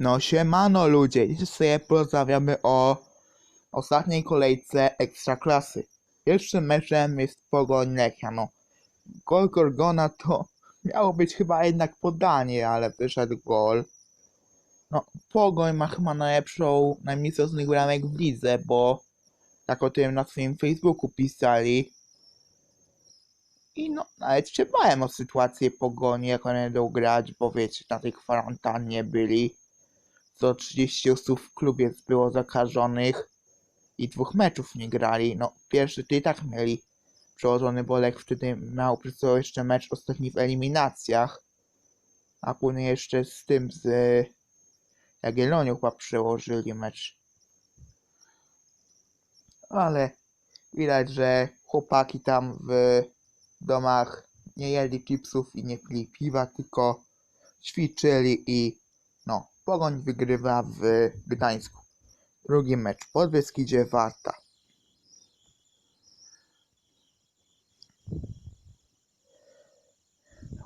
No siemano ludzie, dzisiaj sobie porozmawiamy o ostatniej kolejce Ekstraklasy. Pierwszym meczem jest Pogoń Lechia, no. Gol Gorgona to miało być chyba jednak podanie, ale wyszedł gol. No, Pogoń ma chyba najlepszą, najmniej stosownych bramek w lidze, bo tak o tym na swoim Facebooku pisali. I no, nawet się bałem o sytuację Pogoni, jak one będą grać, bo wiecie, na tej kwarantannie byli. 130 osób w klubie było zakażonych i dwóch meczów nie grali. No, pierwszy to i tak mieli przełożony, bo Lech wtedy miał przed sobą jeszcze mecz ostatni w eliminacjach, a później jeszcze z tym, z Jagiellonią chyba przełożyli mecz. Ale widać, że chłopaki tam w domach nie jedli chipsów i nie pili piwa, tylko ćwiczyli i Pogoń wygrywa w Gdańsku. Drugi mecz. Podbeskidzie Warta.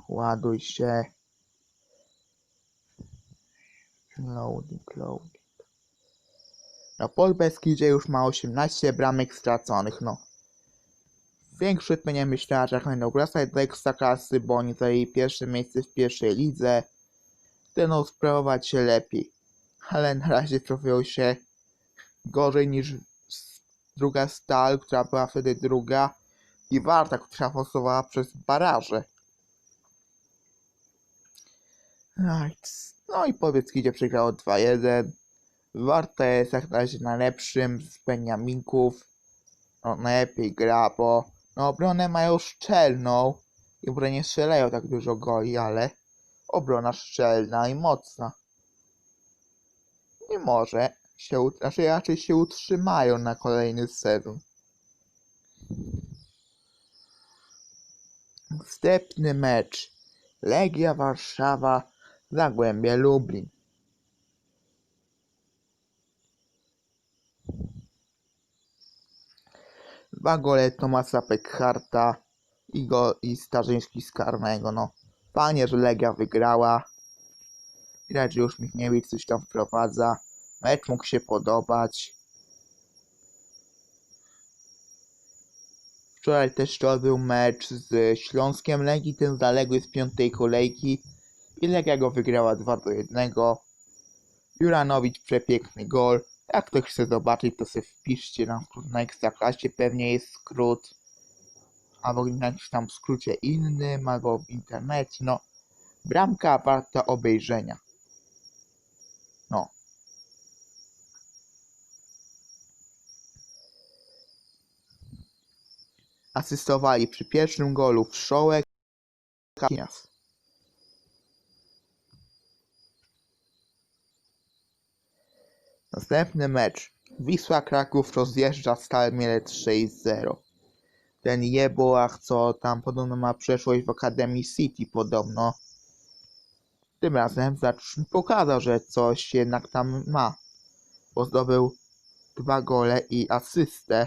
Ładuj się. Loading, loading. No, Podbeskidzie już ma 18 bramek straconych, no. Większość mnie myślała, że będą wracać do Ekstraklasy, bo oni zajęli pierwsze miejsce w pierwszej lidze, będą sprawować się lepiej. Ale na razie trafią się gorzej niż druga Stal, która była wtedy druga i Warta, która forsowała przez baraże. No i powiedz, gdzie przegrało 2-1. Warta jest jak na razie najlepszym z Beniaminków. No, najlepiej gra, bo no, obronę mają szczelną i w nie strzelają tak dużo goli, ale obrona szczelna i mocna. I może się, ut- znaczy raczej się utrzymają na kolejny sezon. Następny mecz. Legia Warszawa, Zagłębie Lublin. Dwa gole Tomasa Pekharta i, go, i Starzyński z karnego. No, Panie, że Legia wygrała. Widać, że już Michniewicz coś tam wprowadza. Mecz mógł się podobać. Wczoraj też to był mecz z Śląskiem Legii, ten zaległy z piątej kolejki. I Legia go wygrała 2 do 1. Juranowicz przepiękny gol. Jak ktoś chce zobaczyć, to sobie wpiszcie na, na Ekstraklasie, pewnie jest skrót. Albo na jakimś tam skrócie innym, albo w internecie, no. Bramka warta obejrzenia. No. Asystowali przy pierwszym golu Wszołek Kamias. Następny mecz. Wisła Kraków rozjeżdża Stal Mielec 6-0. Ten Jeboach, co tam podobno ma przeszłość w Akademii City podobno. Tym razem zacz- pokazał, że coś jednak tam ma. Bo zdobył dwa gole i asystę.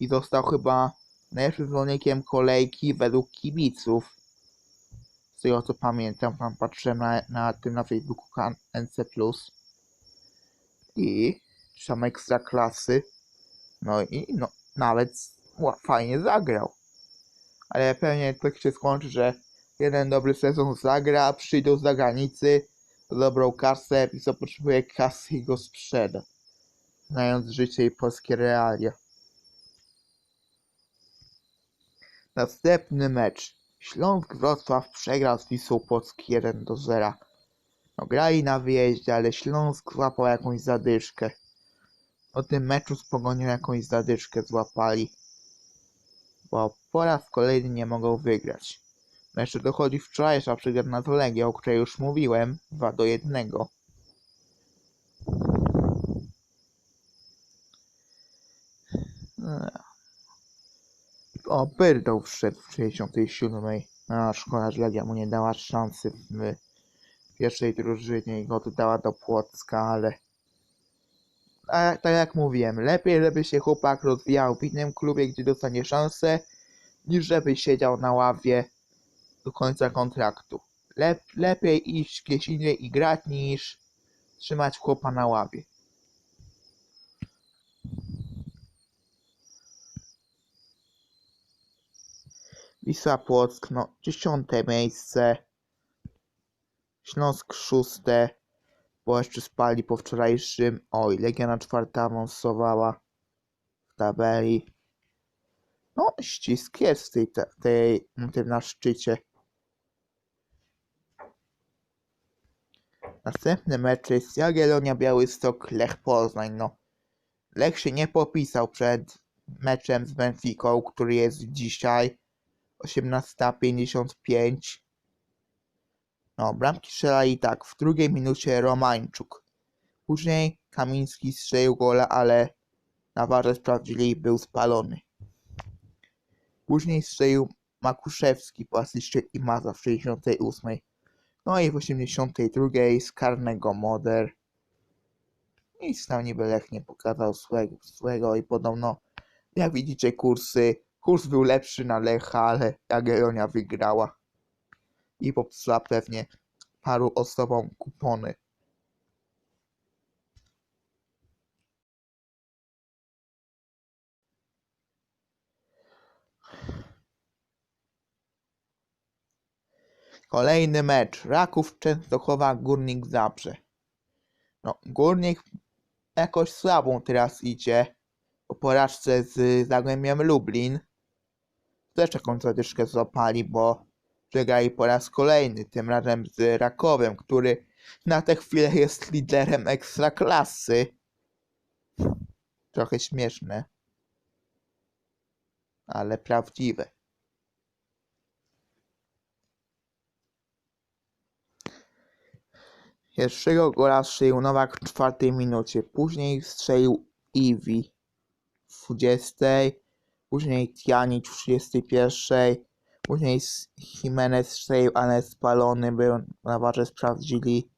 I został chyba najlepszym zawodnikiem kolejki według kibiców. Z tego co pamiętam, tam patrzyłem na, na tym na Facebooku NC+. I sam ekstra klasy. No i no, nawet fajnie zagrał. Ale pewnie tak się skończy, że jeden dobry sezon zagra, przyjdą z zagranicy, dobrą kasę i co potrzebuje kasy i go sprzeda. Znając życie i polskie realia. Następny mecz. Śląsk Wrocław przegrał z Wisłą Płocki 1 do 0. No grali na wyjeździe, ale Śląsk złapał jakąś zadyszkę. Po tym meczu z Pogonią jakąś zadyszkę złapali. Bo po raz kolejny nie mogą wygrać. No jeszcze dochodzi wczorajsza przegrana z Legią, o której już mówiłem. 2 do 1. O, Byrdą wszedł w 67. A szkoda, że Legia mu nie dała szansy w pierwszej drużynie i go oddała do Płocka, ale a, tak jak mówiłem, lepiej żeby się chłopak rozwijał w innym klubie, gdzie dostanie szansę, niż żeby siedział na ławie do końca kontraktu. Lep, lepiej iść gdzieś indziej i grać, niż trzymać chłopa na ławie. Wisła Płock, no dziesiąte miejsce. Śląsk szóste, bo jeszcze spali po wczorajszym. Oj, Legiona czwarta awansowała w tabeli. No, ścisk jest w tej, tej, tym na szczycie. Następny mecz jest Jagiellonia Białystok Lech Poznań. No, Lech się nie popisał przed meczem z Benficą, który jest dzisiaj 18.55. No, bramki strzelali tak, w drugiej minucie Romańczuk. Później Kamiński strzelił gola, ale na warze sprawdzili był spalony. Później strzelił Makuszewski po asyście Imaza w 68. No i w 82 z karnego Moder. Nic tam niby Lech nie pokazał swego, swego i podobno, jak widzicie, kursy, kurs był lepszy na Lecha, ale Jagiellonia wygrała i popsuła pewnie paru osobom kupony. Kolejny mecz. Raków Częstochowa Górnik Zabrze. No, Górnik jakoś słabą teraz idzie po porażce z Zagłębiem Lublin. Też jakąś zadyszkę złapali, bo przegrali po raz kolejny, tym razem z Rakowem, który na tę chwilę jest liderem ekstraklasy. Trochę śmieszne, ale prawdziwe. Pierwszego gola strzelił Nowak w czwartej minucie, później strzelił Iwi w 20, później Tianic w 31, później Jimenez strzelił, ale spalony był, na warze sprawdzili,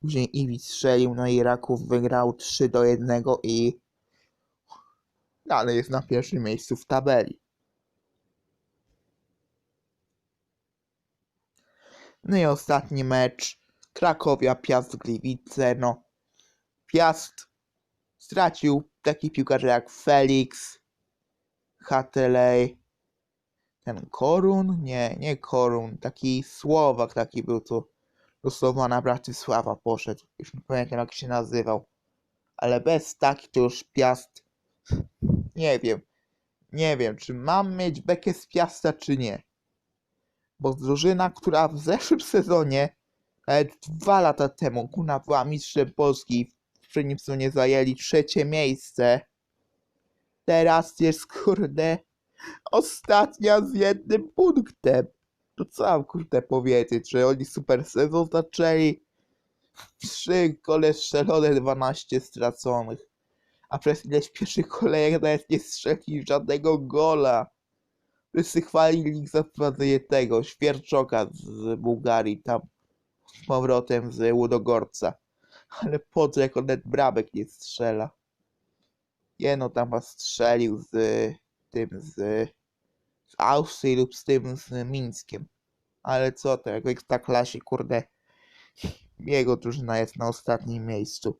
później Iwi strzelił, no i Raków wygrał 3 do 1 i dalej jest na pierwszym miejscu w tabeli. No i ostatni mecz. Krakowia, Piast Gliwice. No, Piast stracił taki piłkarze jak Felix, Hatelej, ten Korun? Nie, nie Korun, taki Słowak taki był, co do Słowana Bratysława poszedł. Już nie pamiętam jak się nazywał. Ale bez taki to już Piast, nie wiem, nie wiem, czy mam mieć bekę z Piasta, czy nie. Bo drużyna, która w zeszłym sezonie nawet dwa lata temu Kuna była mistrzem Polski w poprzednim sezonie zajęli trzecie miejsce. Teraz jest kurde ostatnia z jednym punktem. To co mam kurde powiedzieć, że oni super sezon zaczęli? Trzy gole strzelone, 12 straconych. A przez ileś pierwszych kolejek nawet nie strzeli żadnego gola. Wszyscy chwalili ich za wprowadzenie tego, Świerczoka z Bułgarii, tam z powrotem z Łudogorca. Ale po co, jak on nawet bramek nie strzela? Jeno tam was strzelił z tym, z, z Austrii lub z tym, z Mińskiem. Ale co to, jak w Ekstraklasie, kurde, jego drużyna jest na ostatnim miejscu.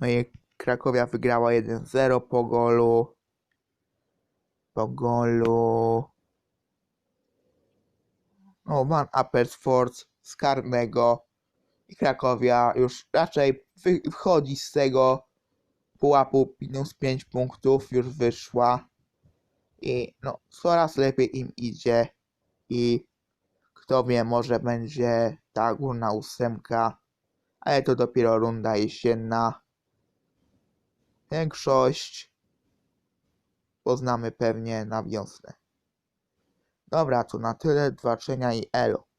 No i Krakowia wygrała 1-0 po golu. Po golu. No, Van Apersford z karnego. I Krakowia już raczej wy- wchodzi z tego pułapu minus 5 punktów, już wyszła. I no, coraz lepiej im idzie. I kto wie, może będzie ta górna ósemka. Ale to dopiero runda jesienna. Większość poznamy pewnie na wiosnę. Dobra, to na tyle. Do zobaczenia i elo.